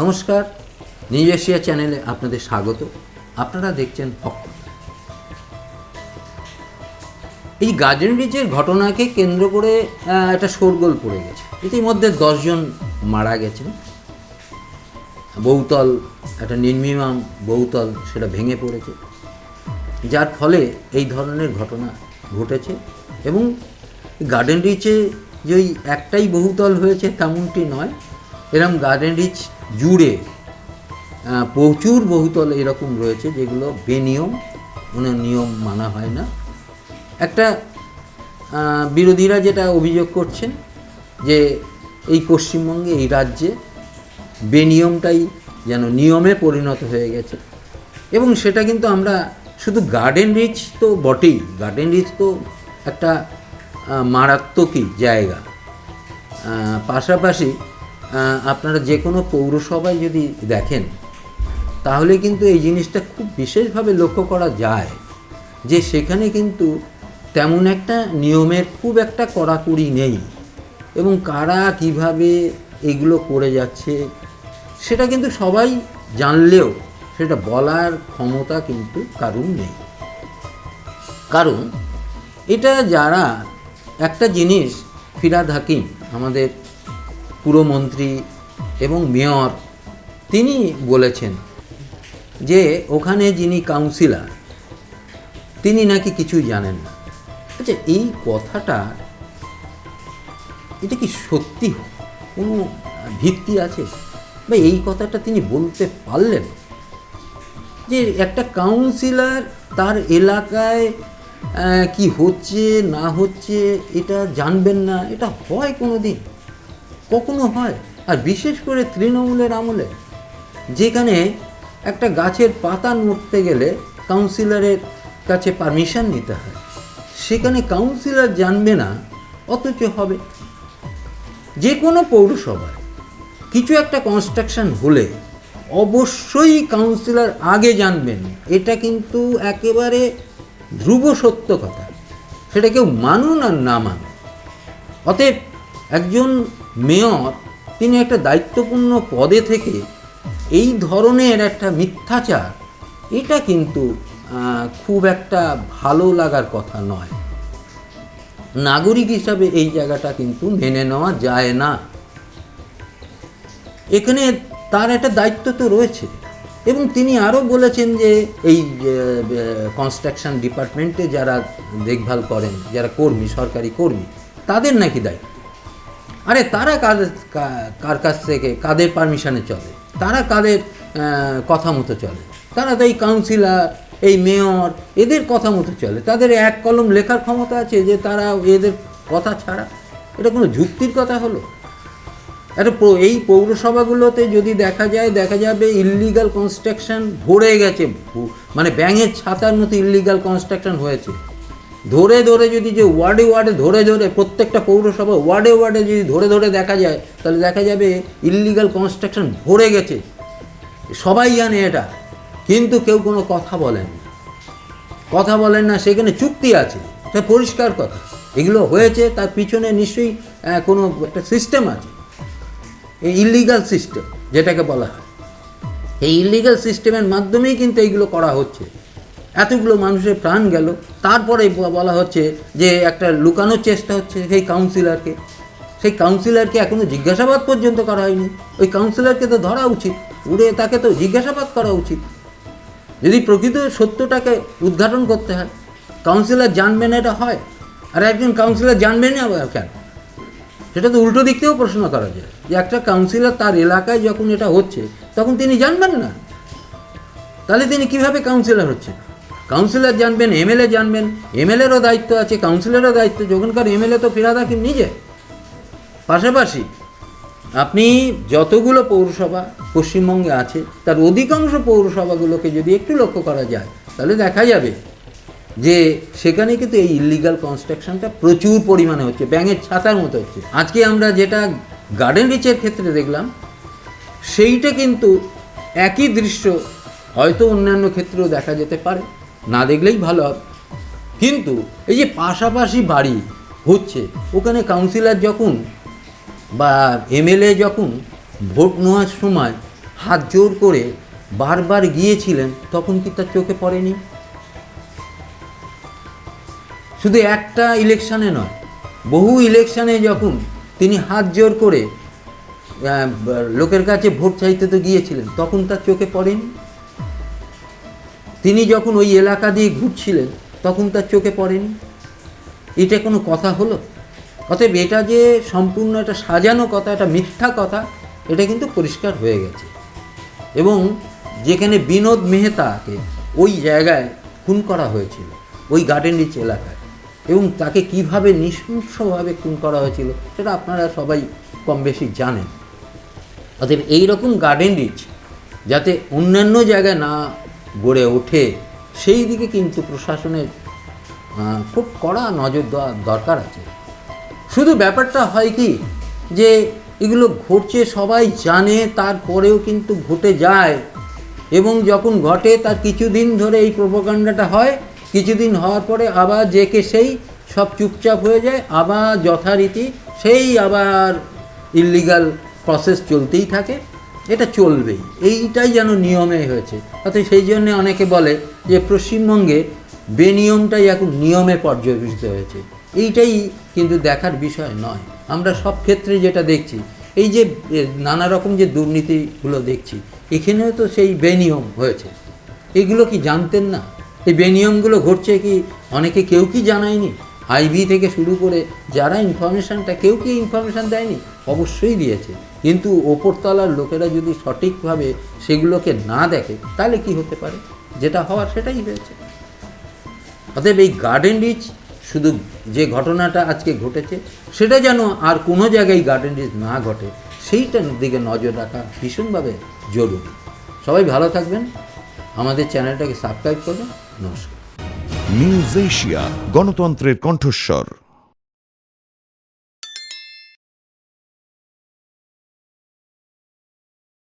নমস্কার new Asia চ্যানেলে আপনাদের স্বাগত। আপনারা দেখছেন হক এই গার্ডেন রিচের ঘটনাকে কেন্দ্র করে একটা শোরগোল পড়ে গেছে। ইতিমধ্যে দশজন মারা গেছেন। বহুতল, একটা নির্মিমাম বহুতল সেটা ভেঙে পড়েছে। যার ফলে এই ধরনের ঘটনা ঘটেছে এবং গার্ডেন রিচে যে ওই একটাই বহুতল হয়েছে তেমনটি নয়। এরম গার্ডেন রিচ জুড়ে প্রচুর বহুতল এরকম রয়েছে যেগুলো বেনিয়ম, কোনো নিয়ম মানা হয় না। একটা বিরোধীরা যেটা অভিযোগ করছেন যে এই পশ্চিমবঙ্গে, এই রাজ্যে বেনিয়মটাই যেন নিয়মে পরিণত হয়ে গেছে। এবং সেটা কিন্তু আমরা শুধু গার্ডেন রিচ তো বটেই। গার্ডেন রিচ তো একটা মারাত্মকই জায়গা। পাশাপাশি আপনারা যে কোনো পৌরসভায় যদি দেখেন, তাহলে কিন্তু এই জিনিসটা খুব বিশেষভাবে লক্ষ্য করা যায় যে সেখানে কিন্তু তেমন একটা নিয়মের খুব একটা কড়াকড়ি নেই এবং কারা কীভাবে এগুলো করে যাচ্ছে, সেটা কিন্তু সবাই জানলেও সেটা বলার ক্ষমতা কিন্তু কারুর নেই। কারণ এটা যারা একটা জিনিস ফিরাদ হাকিম আমাদের পুরমন্ত্রী এবং মেয়র, তিনি বলেছেন যে ওখানে যিনি কাউন্সিলার, তিনি নাকি কিছুই জানেন না। আচ্ছা এই কথাটা, এটা কি সত্যি? কোনো ভিত্তি আছে? বা এই কথাটা তিনি বলতে পারলেন? যে একটা কাউন্সিলর তার এলাকায় কি হচ্ছে, না হচ্ছে, এটা জানবেন না, এটা হয় কোনো দিন কখনো হয়। আর বিশেষ করে তৃণমূলের আমলে, যেখানে একটা গাছের পাতা নড়তে গেলে কাউন্সিলরের কাছে পারমিশন নিতে হয়। সেখানে কাউন্সিলর জানবে না, অথচ হবে। যে কোনো পৌরসভায় কিছু একটা কনস্ট্রাকশন হলে অবশ্যই কাউন্সিলর আগে জানবেন। এটা কিন্তু একেবারে ধ্রুব সত্য কথা। সেটা কেউ মানুন আর না মানুন। অতএব একজন মেয়র, তিনি একটা দায়িত্বপূর্ণ পদে থেকে এই ধরনের একটা মিথ্যাচার, এটা কিন্তু খুব একটা ভালো লাগার কথা নয়। নাগরিক হিসাবে এই জায়গাটা কিন্তু মেনে নেওয়া যায় না। এখানে তার একটা দায়িত্ব তো রয়েছে এবং তিনি আরও বলেছেন যে এই কনস্ট্রাকশন ডিপার্টমেন্টে যারা দেখভাল করেন, যারা কর্মী, সরকারি কর্মী, তাদের নাকি দায়িত্ব। আরে তারা কাদের কার কাছ থেকে, কাদের পারমিশনে চলে? তারা কাদের কথা মতো চলে? তারা তো এই কাউন্সিলার এই মেয়র এদের কথা মতো চলে। তাদের এক কলম লেখার ক্ষমতা আছে যে তারা এদের কথা ছাড়া। এটা কোনো যুক্তির কথা হলো? একটা এই পৌরসভাগুলোতে যদি দেখা যায়, দেখা যাবে ইল্লিগাল কনস্ট্রাকশন ভরে গেছে মানে ব্যাঙের ছাতার মতো ইল্লিগাল কনস্ট্রাকশন হয়েছে। ধরে ধরে যদি যে ওয়ার্ডে ওয়ার্ডে ধরে ধরে প্রত্যেকটা পৌরসভা ওয়ার্ডে ওয়ার্ডে যদি ধরে ধরে দেখা যায়, তাহলে দেখা যাবে ইল্লিগাল কনস্ট্রাকশন ভরে গেছে। সবাই জানে এটা, কিন্তু কেউ কোনো কথা বলেন না। কথা বলেন না, সেখানে চুক্তি আছে, এটা পরিষ্কার কথা। এগুলো হয়েছে, তার পিছনে নিশ্চয়ই কোনো একটা সিস্টেম আছে। এই ইলিগাল সিস্টেম যেটাকে বলা হয়। এই ইলিগাল সিস্টেমের মাধ্যমেই কিন্তু এইগুলো করা হচ্ছে। এতগুলো মানুষের প্রাণ গেল। তারপরে বলা হচ্ছে যে একটা লুকানোর চেষ্টা হচ্ছে সেই কাউন্সিলরকে সেই কাউন্সিলরকে এখনও জিজ্ঞাসাবাদ পর্যন্ত করা হয়নি। ওই কাউন্সিলরকে তো ধরা উচিত। উড়ে তাকে তো জিজ্ঞাসাবাদ করা উচিত। যদি প্রকৃত সত্যটাকে উদ্ঘাটন করতে হয় কাউন্সিলর জানবে না এটা হয়। আর একজন কাউন্সিলর জানবে না কেন? সেটা তো উল্টো দিক থেকেও প্রশ্ন করা যায়। যে একটা কাউন্সিলর তার এলাকায় যখন এটা হচ্ছে, তখন তিনি জানবেন না। তাহলে তিনি কীভাবে কাউন্সিলর হচ্ছেন? কাউন্সিলর জানবেন এমএলএ জানবেন এমএলএরও দায়িত্ব আছে কাউন্সিলরেরও দায়িত্ব, যখনকার এমএলএ তো ফিরাদ হাকিম নিজে। পাশাপাশি আপনি যতগুলো পৌরসভা পশ্চিমবঙ্গে আছে, তার অধিকাংশ পৌরসভাগুলোকে যদি একটু লক্ষ্য করা যায়, তাহলে দেখা যাবে যে সেখানে কিন্তু এই ইলিগাল কনস্ট্রাকশনটা প্রচুর পরিমাণে হচ্ছে, ব্যাঙের ছাতার মতো হচ্ছে। আজকে আমরা যেটা গার্ডেন রিচের ক্ষেত্রে দেখলাম, সেইটা কিন্তু একই দৃশ্য হয়তো অন্যান্য ক্ষেত্রেও দেখা যেতে পারে। না দেখলেই ভালো হবে। কিন্তু এই যে পাশাপাশি বাড়ি হচ্ছে, ওখানে কাউন্সিলর যখন বা এমএলএ যখন ভোট নেওয়ার সময় হাত জোর করে বারবার গিয়েছিলেন, তখন কি তার চোখে পড়েনি? শুধু একটা ইলেকশানে নয়, বহু ইলেকশানে যখন তিনি হাত জোর করে লোকের কাছে ভোট চাইতে তো গিয়েছিলেন, তখন তার চোখে পড়েনি? তিনি যখন ওই এলাকা দিয়ে ঘুরছিলেন, তখন তার চোখে পড়েনি। এটা কোনো কথা হলো? অতএব এটা যে সম্পূর্ণ একটা সাজানো কথা, একটা মিথ্যা কথা, এটা কিন্তু পরিষ্কার হয়ে গেছে। এবং যেখানে বিনোদ মেহতাকে ওই জায়গায় খুন করা হয়েছিল, ওই গার্ডেন রিচ এলাকায়, এবং তাকে কীভাবে নৃশংসভাবে খুন করা হয়েছিল, সেটা আপনারা সবাই কম বেশি জানেন। অতএব এইরকম গার্ডেন রিচ, যাতে অন্যান্য জায়গায় না গড়ে ওঠে, সেই দিকে কিন্তু প্রশাসনের খুব কড়া নজর দেওয়া দরকার আছে। শুধু ব্যাপারটা হয় কি, যে এগুলো ঘটছে, সবাই জানে, তারপরেও কিন্তু ঘটে যায়। এবং যখন ঘটে তার কিছুদিন ধরে এই প্রোপাগান্ডাটা হয়, কিছুদিন হওয়ার পরে আবার যে কে সেই সব চুপচাপ হয়ে যায়, আবার যথারীতি সেই আবার ইলিগাল প্রসেস চলতেই থাকে। এটা চলবেই এইটাই যেন নিয়মে হয়েছে। অর্থাৎ সেই জন্য অনেকে বলে যে পশ্চিমবঙ্গে বেনিয়মটাই এখন নিয়মে পর্যবেসিত হয়েছে। এইটাই কিন্তু দেখার বিষয় নয়। আমরা সব ক্ষেত্রে যেটা দেখছি, এই যে নানা রকম যে দুর্নীতিগুলো দেখছি, এখানেও তো সেই বেনিয়ম হয়েছে। এগুলো কি জানতেন না? এই বেনিয়মগুলো ঘটছে কি অনেকে কেউ কি জানায়নি? আইবি থেকে শুরু করে যারা ইনফরমেশানটা, কেউ কি ইনফরমেশান দেয়নি? অবশ্যই দিয়েছে। কিন্তু ওপরতলার লোকেরা যদি সঠিকভাবে সেগুলোকে না দেখে, তাহলে কি হতে পারে? যেটা হওয়ার সেটাই হয়েছে। অতএব এই গার্ডেন রিচ শুধু যে ঘটনাটা আজকে ঘটেছে, সেটা যেন আর কোনো জায়গায় গার্ডেন রিচ না ঘটে, সেইটার দিকে নজর রাখা ভীষণভাবে জরুরি। সবাই ভালো থাকবেন। আমাদের চ্যানেলটাকে সাবস্ক্রাইব করবেন নমস্কার। নিউজ এশিয়া গণতন্ত্রের কণ্ঠস্বর।